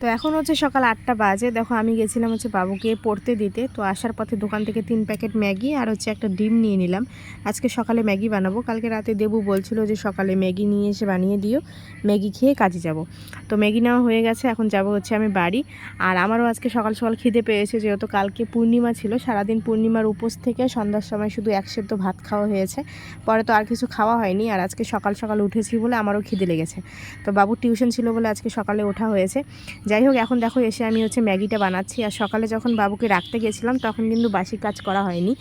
তো এখন হচ্ছে সকাল আটটা বাজে। দেখো আমি গেছিলাম হচ্ছে বাবুকে পড়তে দিতে। তো আসার পথে দোকান থেকে তিন প্যাকেট ম্যাগি আর হচ্ছে একটা ডিম নিয়ে নিলাম। আজকে সকালে ম্যাগি বানাবো। কালকে রাতে দেবু বলছিল যে সকালে ম্যাগি নিয়ে এসে বানিয়ে দিও। ম্যাগি খেয়ে কাজে যাব। তো ম্যাগি নেওয়া হয়ে গেছে। এখন যাব হচ্ছে আমি বাড়ি। আর আমারও আজকে সকাল সকাল খিদে পেয়েছে যেহেতু কালকে পূর্ণিমা ছিল। সারাদিন পূর্ণিমার উপোস থেকে সন্ধ্যার সময় শুধু এক সেদ্ধ ভাত খাওয়া হয়েছে। পরে তো আর কিছু খাওয়া হয়নি। আর আজকে সকাল সকাল উঠেছি বলে আমারও খিদে লেগেছে। তো বাবুর টিউশন ছিল বলে আজকে সকালে ওঠা হয়েছে। যাই হোক এখন দেখো এসে আমি হচ্ছে ম্যাগিটা বানাচ্ছি। আর সকালে যখন বাবুকে রাখতে গেছিলাম, তখন কিন্তু বাসি কাজ করা হয়নি।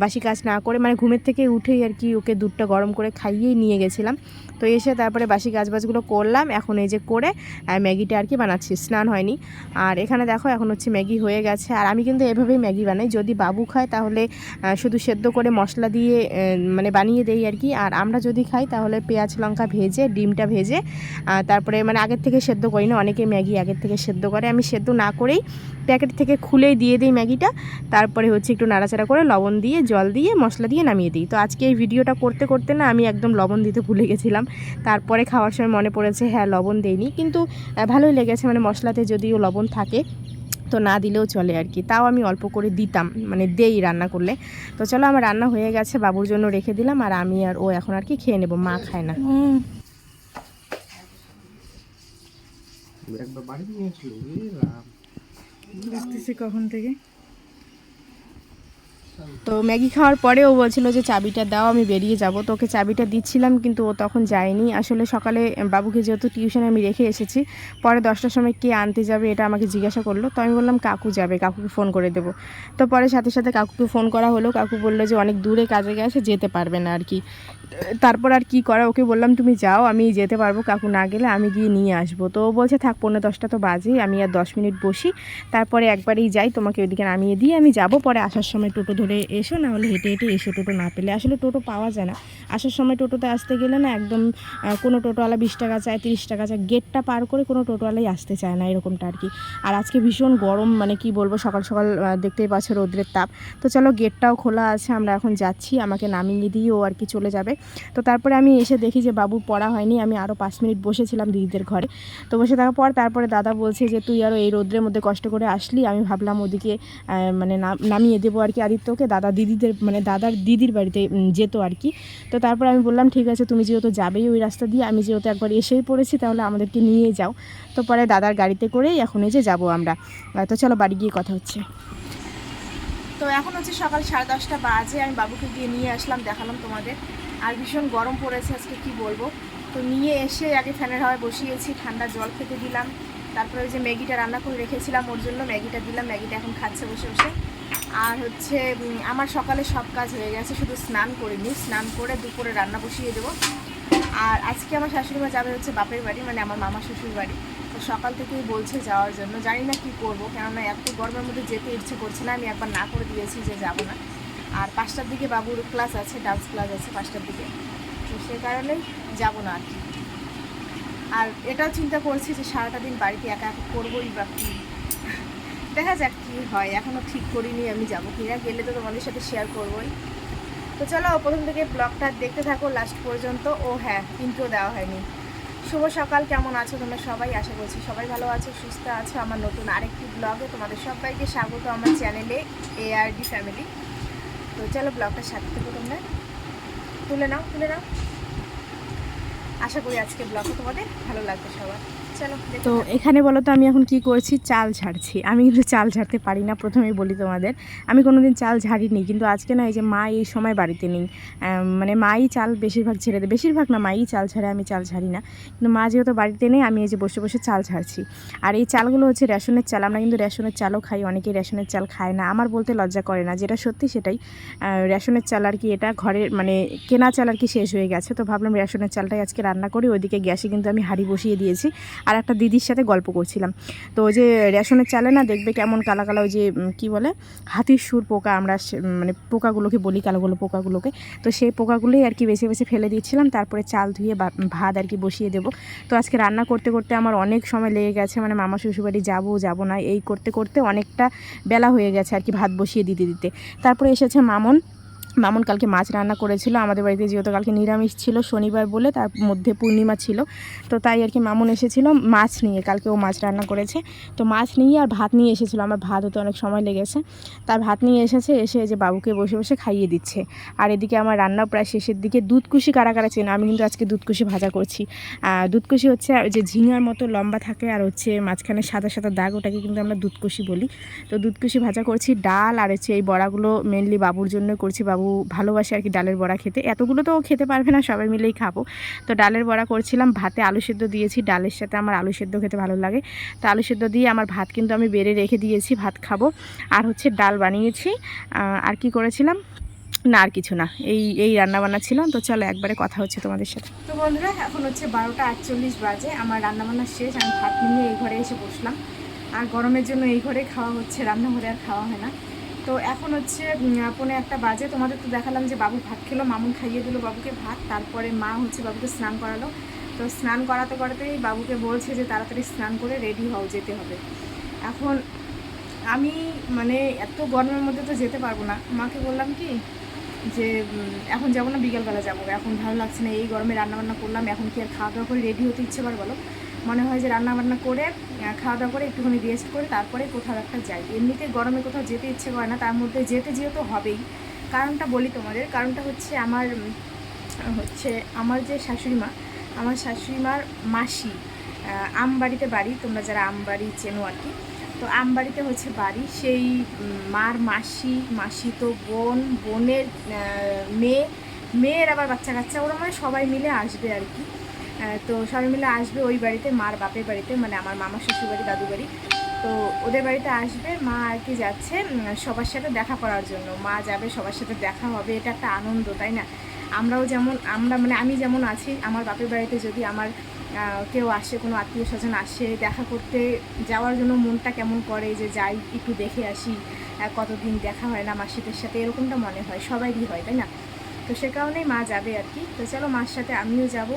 বাসি কাজ না করে মানে ঘুমের থেকে উঠেই আর কি ওকে দুধটা গরম করে খাইয়েই নিয়ে গেছিলাম। তো এসে তারপরে বাসি কাজবাজগুলো করলাম, এখন এই যে করে ম্যাগিটা আর কি বানাচ্ছি। স্নান হয়নি। আর এখানে দেখো, এখন হচ্ছে ম্যাগি হয়ে গেছে। আর আমি কিন্তু এভাবেই ম্যাগি বানাই। যদি বাবু খায় তাহলে শুধু সেদ্ধ করে মশলা দিয়ে মানে বানিয়ে দেই আর কি। আর আমরা যদি খাই তাহলে পেঁয়াজ, লঙ্কা ভেজে, ডিমটা ভেজে তারপরে মানে আগের থেকে সেদ্ধ করি না অনেকে ম্যাগি আগের থেকে সেদ্ধ করে, আমি সেদ্ধ না করেই প্যাকেট থেকে খুলেই দিয়ে দিই ম্যাগিটা। তারপরে হচ্ছে একটু নাড়াচাড়া করে লবণ দিয়ে, জল দিয়ে, মশলা দিয়ে নামিয়ে দিই। তো আজকে এই ভিডিওটা করতে করতে না আমি একদম লবণ দিতে ভুলে গেছিলাম। তারপরে খাওয়ার সময় মনে পড়েছে হ্যাঁ লবণ দেইনি। কিন্তু ভালোই লেগেছে মানে মশলাতে যদিও লবণ থাকে, তো না দিলেও চলে আর কি। তাও আমি অল্প করে দিতাম মানে দেই রান্না করলে। তো চলো, আমার রান্না হয়ে গেছে, বাবুর জন্য রেখে দিলাম, আর আমি আর ও এখন আর কি খেয়ে নেব, মা খায় না। একবার বাড়ি নিয়ে আসলো এ দেখতেছি কখন থেকে। তো ম্যাগি খাওয়ার পরে ও বলছিল যে চাবিটা দাও আমি বেরিয়ে যাব। তো ওকে চাবিটা দিচ্ছিলাম কিন্তু ও তখন যায়নি। আসলে সকালে বাবুকে যেহেতু টিউশনে আমি রেখে এসেছি পরে দশটার সময় কে আনতে যাবে এটা আমাকে জিজ্ঞাসা করল। তো আমি বললাম কাকু যাবে কাকুকে ফোন করে দেবো। তো পরে সাথে সাথে কাকুকে ফোন করা হলো। কাকু বলল যে অনেক দূরে কাজে গেছে যেতে পারবে না আর কি। তারপর আর কি করা? ওকে বললাম, তুমি যাও, আমি যেতে পারব, কাকু না গেলে আমি গিয়ে নিয়ে আসব। তো ও বলছে, থাক, পৌনে দশটা তো বাজেই আমি আর দশ মিনিট বসি। তারপরে একবারেই যাই, তোমাকে ওইদিকে নামিয়ে দিয়ে আমি যাব। পরে আসার সময় টোটো ধরে এসো, না হলে হেঁটে হেঁটে এসো টোটো না পেলে। আসলে টোটো পাওয়া যায় না। আসার সময় টোটোতে আসতে গেলে না একদম কোনো টোটোওয়ালা বিশ টাকা চায়, তিরিশ টাকা চায়, গেটটা পার করে কোনো টোটোওয়ালাই আসতে চায় না, এরকমটা আর কি। আর আজকে ভীষণ গরম মানে কি বলব, সকাল সকাল দেখতেই পাচ্ছ রৌদ্রের তাপ। তো চলো গেটটাও খোলা আছে, আমরা এখন যাচ্ছি, আমাকে নামিয়ে দিয়ে ও আর কি চলে যাবে। তো তারপরে আমি এসে দেখি যে বাবু পড়া হয়নি, আমি আরও পাঁচ মিনিট বসেছিলাম দিদিদের ঘরে। তো বসে থাকার পর তারপরে দাদা বলছে যে, তুই আরও এই রোদ্রের মধ্যে কষ্ট করে আসলি, আমি ভাবলাম ওদিকে মানে নাম- নামিয়ে দেবো আর কি আদিত্যকে। দাদা দিদিদের মানে দাদার দিদির বাড়িতে যেত আর কি। তো তারপরে আমি বললাম, ঠিক আছে, তুমি যেহেতু যাবেই ওই রাস্তা দিয়ে, আমি যেহেতু একবার এসেই পড়েছি, তাহলে আমাদেরকে নিয়ে যাও। তো পরে দাদার গাড়িতে করেই এখন এই যে যাব আমরা। তো চলো বাড়ি গিয়ে কথা হচ্ছে। তো এখন হচ্ছে সকাল সাড়ে দশটা বাজে, আমি বাবুকে গিয়ে নিয়ে আসলাম, দেখালাম তোমাদের। আর ভীষণ গরম পড়েছে, আজকে কি বলব? তো নিয়ে এসে আগে ফ্যানের হাওয়ায় বসিয়েছি, ঠান্ডা জল খেতে দিলাম। তারপরে ওই যে ম্যাগিটা রান্না করে রেখেছিলাম ওর জন্য, ম্যাগিটা দিলাম, ম্যাগিটা এখন খাচ্ছে বসে বসে। আর হচ্ছে আমার সকালে সব কাজ হয়ে গেছে, শুধু স্নান করিনি, স্নান করে দুপুরে রান্না বসিয়ে দেবো। আর আজকে আমার শাশুড়ি মা যাবে হচ্ছে বাপের বাড়ি মানে আমার মামা শ্বশুর বাড়ি। তো সকাল থেকেই বলছে যাওয়ার জন্য। জানি না কি করব, কেননা এত গরমের মধ্যে যেতে ইচ্ছে করছে না, আমি একবার না করে দিয়েছি যে যাব না। আর পাঁচটার দিকে বাবুর ক্লাস আছে ডান্স ক্লাস আছে পাঁচটার দিকে। তো সে কারণে যাব না আর কি। আর এটাও চিন্তা করছি যে সারাটা দিন বাড়িতে একা একা করবোই বা কী? দেখা যাক কী হয় এখনও ঠিক করিনি, আমি যাব কিনা গেলে তো তোমাদের সাথে শেয়ার করবোই। তো চলো, প্রথম থেকে ব্লগটা দেখতে থাকো লাস্ট পর্যন্ত। ও হ্যাঁ ইন্ট্রো দেওয়া হয়নি। শুভ সকাল, কেমন আছো তোমরা সবাই? আশা করছি সবাই ভালো আছো, সুস্থ আছো। আমার নতুন আরেকটি ব্লগে তোমাদের সবাইকে স্বাগত আমার চ্যানেলে এআরডি ফ্যামিলি তো চলো ব্লগটা সাথে থেকে তোমরা। তুলে নাও তুলে নাও। আশা করি আজকে ব্লগটা তোমাদের ভালো লাগবে সবার। তো এখানে বলো তো আমি এখন কি করছি? চাল ঝাড়ছি। আমি কিন্তু চাল ঝাড়তে পারি না প্রথমেই বলি তোমাদের। আমি কোনোদিন চাল ঝাড়িনি কিন্তু আজকে না এই যে মা এই সময় বাড়িতে নেই। মানে মাই চাল বেশিরভাগ ছেড়ে দেয়। বেশিরভাগ না মাই চাল ছাড়ে আমি চাল ঝাড়ি না। কিন্তু মা যেহেতু বাড়িতে নেই আমি এই যে বসে বসে চাল ঝাড়ছি। আর এই চালগুলো হচ্ছে রেশনের চাল আমরা কিন্তু রেশনের চালও খাই অনেকেই রেশনের চাল খায় না। আমার বলতে লজ্জা করে না যেটা সত্যি সেটাই। রেশনের চাল আর কি এটা ঘরের মানে কেনা চাল আর কি শেষ হয়ে গেছে। তো ভাবলাম রেশনের চালটাই আজকে রান্না করি ওইদিকে গ্যাসে কিন্তু আমি হাঁড়ি বসিয়ে দিয়েছি। আর একটা দিদির সাথে গল্প করছিলাম। তো ওই যে রেশনের চালে না দেখবে কেমন কালা কালা ওই যে কি বলে? হাতির সুর পোকা আমরা মানে পোকাগুলোকে বলি কালো কালো পোকাগুলোকে। তো সেই পোকাগুলোই আর কি বেছে বেছে ফেলে দিচ্ছিলাম, তারপরে চাল ধুয়ে ভাত আর কি বসিয়ে দেবো। তো আজকে রান্না করতে করতে আমার অনেক সময় লেগে গেছে মানে মামা শ্বশুরবাড়ি যাব যাব না, এই করতে করতে অনেকটা বেলা হয়ে গেছে আর কি ভাত বসিয়ে দিতে দিতে। তারপরে এসেছে মামন মামুন কালকে মাছ রান্না করেছিল। আমাদের বাড়িতে যেহেতু কালকে নিরামিষ ছিল, শনিবার বলে তার মধ্যে পূর্ণিমা ছিল। তো তাই আর কি মামুন এসেছিল মাছ নিয়ে, কালকে ও মাছ রান্না করেছে। তো মাছ নিয়ে আর ভাত নিয়ে এসেছিল, আমার ভাত হতে অনেক সময় লেগেছে। তার ভাত নিয়ে এসেছে, এসে যে বাবুকে বসে বসে খাইয়ে দিচ্ছে। আর এদিকে আমার রান্না প্রায় শেষের দিকে। দুধকুশি কারা কারা চেন? আমি কিন্তু আজকে দুধকুশি ভাজা করছি। দুধকুশি হচ্ছে যে ঝিঙার মতো লম্বা থাকে আর হচ্ছে মাঝখানে সাদা সাদা দাগ, ওটাকে কিন্তু আমরা দুধকুশি বলি। তো দুধকুশি ভাজা করছি, ডাল আর হচ্ছে এই বড়াগুলো মেনলি বাবুর জন্য করছি। বাবু ভালোবাসে আর কি ডালের বড়া খেতে। এতগুলো তো খেতে পারবে না, সবাই মিলেই খাব। তো ডালের বড়া করছিলাম, ভাতে আলু সেদ্ধ দিয়েছি, ডালের সাথে আমার আলু সেদ্ধ খেতে ভালো লাগে। তো আলু সেদ্ধ দিয়ে আমার ভাত কিন্তু আমি বেড়ে রেখে দিয়েছি, ভাত খাব। আর হচ্ছে ডাল বানিয়েছি। আর কি করেছিলাম? না, আর কিছু না। এই এই রান্না বান্না ছিলাম তো চলো একবারে কথা হচ্ছে তোমাদের সাথে। তো বন্ধুরা, এখন হচ্ছে বারোটা আটচল্লিশ বাজে। আমার রান্না বান্না শেষ। আমি ভাত নিয়ে এই ঘরে এসে বসলাম। আর গরমের জন্য এই ঘরে খাওয়া হচ্ছে, রান্নাঘরে আর খাওয়া হয় না। তো এখন হচ্ছে উম, একটা বাজে। তোমাদের তো দেখালাম যে বাবু ভাত খেলো মামুন খাইয়ে দিল বাবুকে ভাত। তারপরে মা হচ্ছে বাবুকে স্নান করালো। তো স্নান করাতে করাতেই বাবুকে বলছে যে তাড়াতাড়ি স্নান করে রেডি হও যেতে হবে। এখন আমি মানে এত গরমের মধ্যে তো যেতে পারব না। মাকে বললাম কি যে এখন যাব না বিকেলবেলা যাব। এখন ভালো লাগছে না এই গরমে রান্নাবান্না করলাম এখন কি আর খাওয়া দাওয়া করে রেডি হতে ইচ্ছে করে বলো? মনে হয় যে রান্নাবান্না করে খাওয়া দাওয়া করে একটুখানি রেস্ট করে তারপরে কোথাও একটা যাই। এমনিতে গরমে কোথাও যেতে ইচ্ছে করে না, তার মধ্যে যেতে যেহেতু হবেই। কারণটা বলি তোমাদের, কারণটা হচ্ছে আমার হচ্ছে আমার যে শাশুড়ি মা, আমার শাশুড়ি মার মাসি আমবাড়িতে বাড়ি, তোমরা যারা আমবাড়ি চেনো আর কি। তো আমবাড়িতে হচ্ছে বাড়ি, সেই মার মাসি মাসি তো বোন, বোনের মেয়ে, মেয়ের আবার বাচ্চা কাচ্চা ওরা মানে সবাই মিলে আসবে আর কি। তো সবাই মিলে আসবে ওই বাড়িতে, মার বাপের বাড়িতে মানে আমার মামা শ্বশুর বাড়ি দাদু বাড়ি। তো ওদের বাড়িতে আসবে, মা আর কি যাচ্ছে সবার সাথে দেখা করার জন্য। মা যাবে, সবার সাথে দেখা হবে, এটা একটা আনন্দ, তাই না? আমরাও যেমন, আমরা মানে আমি যেমন আছি, আমার বাপের বাড়িতে যদি আমার কেউ আসে, কোনো আত্মীয় স্বজন আসে, দেখা করতে যাওয়ার জন্য মনটা কেমন করে, যে যাই, একটু দেখে আসি কতদিন দেখা হয় না মাসিদের সাথে, এরকমটা মনে হয় সবাইরই হয়, তাই না? তো সে কারণেই মা যাবে আর কি। তো চলো মার সাথে আমিও যাব।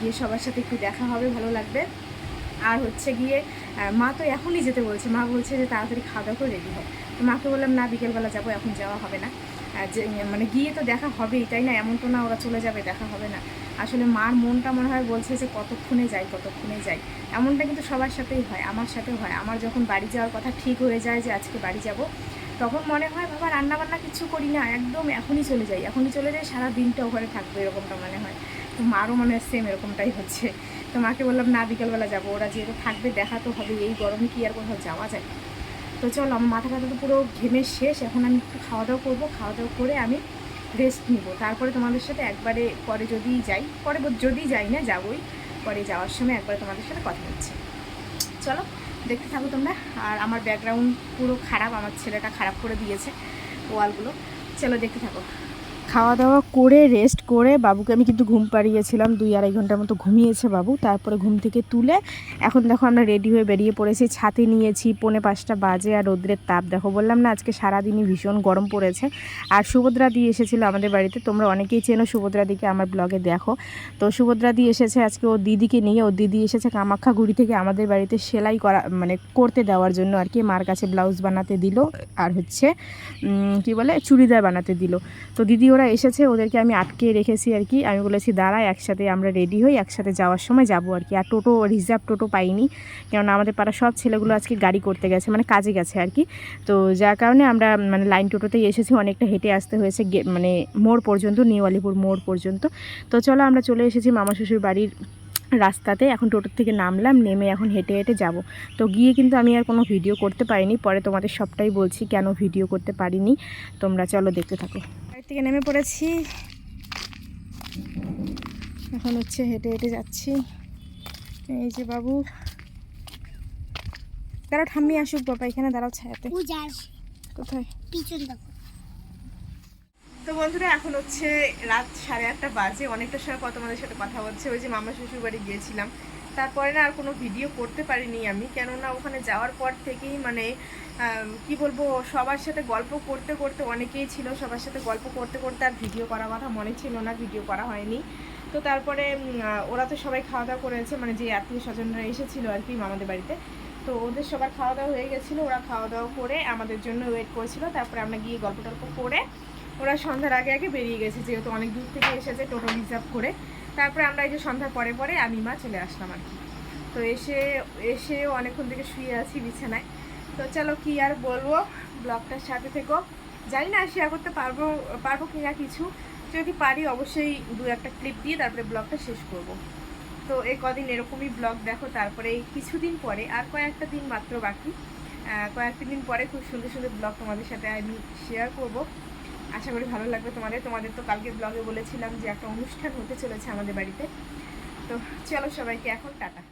গিয়ে সবার সাথে একটু দেখা হবে, ভালো লাগবে। আর হচ্ছে গিয়ে মা তো এখনই যেতে বলছে। মা বলছে যে তাড়াতাড়ি খাওয়া দাওয়া করে রেডি হয় তো মাকে বললাম, না, বিকেলবেলা যাব, এখন যাওয়া হবে না। যে মানে গিয়ে তো দেখা হবেই, তাই না? এমন তো না ওরা চলে যাবে, দেখা হবে না। আসলে মার মনটা মনে হয় বলছে যে কতক্ষণে যাই কতক্ষণে যাই। এমনটা কিন্তু সবার সাথেই হয়, আমার সাথে হয়। আমার যখন বাড়ি যাওয়ার কথা ঠিক হয়ে যায় যে আজকে বাড়ি যাব, তখন মনে হয়, বাবা রান্না বান্না কিছু করি না, একদম এখনই চলে যাই। এখনই চলে যাই সারা দিনটা ওখানে থাকবে, এরকমটা মনে হয়। মারও মনে হয় সেম এরকমটাই হচ্ছে। তো মাকে বললাম, না, বিকেলবেলা যাব। ওরা যেহেতু থাকবে, দেখা তো হবে। এই গরমে কি আর কোথাও যাওয়া যায়? তো চলো, আমার মাথা ব্যথা তো পুরো ঘেমে শেষ। এখন আমি একটু খাওয়া দাওয়া করব। খাওয়া দাওয়া করে আমি রেস্ট নিব। তারপরে তোমাদের সাথে একবারে পরে যদি যাই, পরে যদি যাই না, যাবোই। পরে যাওয়ার সময় একবারে তোমাদের সাথে কথা হচ্ছে। চলো, দেখতে থাকো তোমরা। আর আমার ব্যাকগ্রাউন্ড পুরো খারাপ। আমার ছেলেটা খারাপ করে দিয়েছে ওয়ালগুলো চলো, দেখতে থাকো। খাওয়া দাওয়া করে রেস্ট করে বাবুকে আমি কিন্তু ঘুম পাড়িয়েছিলাম। দুই আড়াই ঘণ্টার মতো ঘুমিয়েছে বাবু। তারপরে ঘুম থেকে তুলে এখন দেখো আমরা রেডি হয়ে বেরিয়ে পড়েছি। ছাতি নিয়েছি, পৌনে পাঁচটা বাজে আর রোদ্রের তাপ। দেখো বললাম না, আজকে সারাদিনই ভীষণ গরম পড়েছে। আর সুভদ্রা দি এসেছিল আমাদের বাড়িতে। তোমরা অনেকেই চেনো সুভদ্রা দিকে আমার ব্লগে দেখো। তো সুভদ্রা দি এসেছে আজকে ও দিদিকে নিয়ে। ও দিদি এসেছে কামাখ্যাগুড়ি থেকে আমাদের বাড়িতে সেলাই করা মানে করতে দেওয়ার জন্য আর কি। মার কাছে ব্লাউজ বানাতে দিল আর হচ্ছে কি বলে? চুড়িদার বানাতে দিল। তো দিদি ওরা এসেছে, ওদেরকে আমি আটকে রেখেছি আর কি। আমি বলেছি, দাঁড়া, একসাথে আমরা রেডি হই, একসাথে যাওয়ার সময় যাব আর কি। আর টোটো রিজার্ভ টোটো পাইনি, কেননা আমাদের পাড়া সব ছেলেগুলো আজকে গাড়ি করতে গেছে মানে কাজে গেছে আর কি। তো যার কারণে আমরা মানে লাইন টোটোতেই এসেছি, অনেকটা হেঁটে আসতে হয়েছে মানে মোড় পর্যন্ত, নিউ আলিপুর মোড় পর্যন্ত। তো চলো আমরা চলে এসেছি মামা শ্বশুর বাড়ির রাস্তাতে। এখন টোটোর থেকে নামলাম, নেমে এখন হেঁটে হেঁটে যাব। তো গিয়ে কিন্তু আমি আর কোনো ভিডিও করতে পারিনি, পরে তোমাদের সবটাই বলছি, কেন ভিডিও করতে পারিনি। তোমরা চলো দেখতে থাকো। থেকে নেমে পড়েছি। এখন হচ্ছে হেঁটে হেঁটে যাচ্ছি। এই যে বাবু। দাঁড়াও ঠাম্মি আসুক বাবা এখানে দাঁড়াও ছায়াতে। কোথায়? পিছন দেখো। তো বন্ধুরা এখন হচ্ছে রাত সাড়ে আটটা বাজে অনেকটা সময় পর তোমাদের সাথে কথা বলছে ওই যে মামা শ্বশুর বাড়ি গিয়েছিলাম। তারপরে না আর কোনো ভিডিও করতে পারিনি আমি। কেননা ওখানে যাওয়ার পর থেকেই মানে কি বলব, সবার সাথে গল্প করতে করতে অনেকেই ছিল, সবার সাথে গল্প করতে করতে আর ভিডিও করার কথা মনে ছিল না, ভিডিও করা হয়নি। তো তারপরে ওরা তো সবাই খাওয়া দাওয়া করেছে মানে যে আত্মীয় স্বজনরা এসেছিল আর কি আমাদের বাড়িতে। তো ওদের সবার খাওয়া দাওয়া হয়ে গেছিল, ওরা খাওয়া দাওয়া করে আমাদের জন্য ওয়েট করেছিল, তারপরে আমরা গিয়ে গল্প টল্প করে ওরা সন্ধ্যার আগে আগে বেরিয়ে গেছে, যেহেতু অনেক দূর থেকে এসেছে টোটো রিজার্ভ করে। তারপরে আমরা এই যে সন্ধ্যার পরে পরে আমি মা চলে আসলাম আর কি। তো এসে এসে অনেকক্ষণ থেকে শুয়ে আছি বিছানায়। তো চলো কি আর বলব ব্লগটার সাথে থেকো। জানি না শেয়ার করতে পারব পারব কি না কিছু। যদি পারি অবশ্যই দু একটা ক্লিপ দিয়ে তারপরে ব্লগটা শেষ করব। তো এই কদিন এরকমই ব্লগ দেখো, তারপরে কিছুদিন পরে, আর কয়েকটা দিন মাত্র বাকি। কয়েকটা দিন পরে খুব সুন্দর সুন্দর ব্লগ তোমাদের সাথে আমি শেয়ার করব। আশা করি ভালো লাগবে তোমাদের। তোমাদের তো কালকে ব্লগে বলেছিলাম যে একটা অনুষ্ঠান হতে চলেছে আমাদের বাড়িতে। তো চলো সবাইকে এখন টাটা।